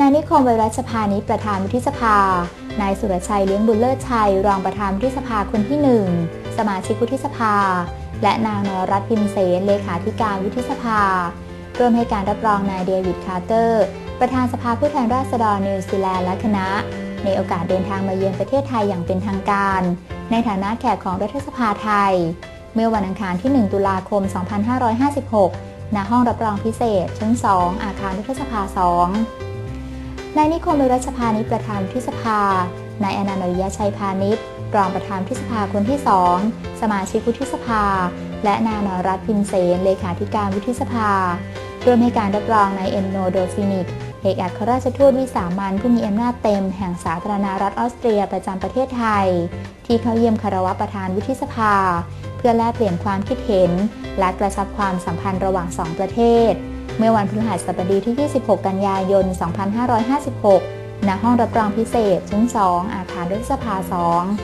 นายนิคมไวรัชพานิชประธานวุฒิสภา นายสุรชัยเลี้ยงบุญเลิศชัย รองประธานวุฒิสภาคนที่หนึ่งสมาชิกวุฒิสภา และนางนรรัตน์พิมเสนเลขาธิการวุฒิสภา ร่วมให้การรับรองนายเดวิดคาร์เตอร์ ประธานสภาผู้แทนราษฎรนิวซีแลนด์และคณะ ในโอกาสเดินทางมาเยือนประเทศไทยอย่างเป็นทางการ ในฐานะแขกของรัฐสภาไทย เมื่อวันอังคารที่ 1 ตุลาคม 2556ณห้องรับรองพิเศษ ชั้น 2 อาคารรัฐสภา 2 นายนิคมเวรัชพานิชประธานวุฒิสภา นายอนันต์อริยชัยพาณิชย์รองประธานวุฒิสภาคนที่2สมาชิกวุฒิสภา และนานรรัตน์พิมเสนเลขาธิการวุฒิสภาร่วมให้การรับรองนายเอ็นโนโดฟินิกเอกอัครราชทูตวิสามันผู้มีอำนาจเต็มแห่งสาธารณรัฐออสเตรียประจำประเทศไทย ที่เข้าเยี่ยมคารวะประธานวุฒิสภา เพื่อแลกเปลี่ยนความคิดเห็น และกระชับความสัมพันธ์ระหว่างสองประเทศ เมื่อวันพฤหัสบดีที่ 26 กันยายน 2556 ณ ห้องรับรองพิเศษชั้น 2 อาคารรัฐสภา 2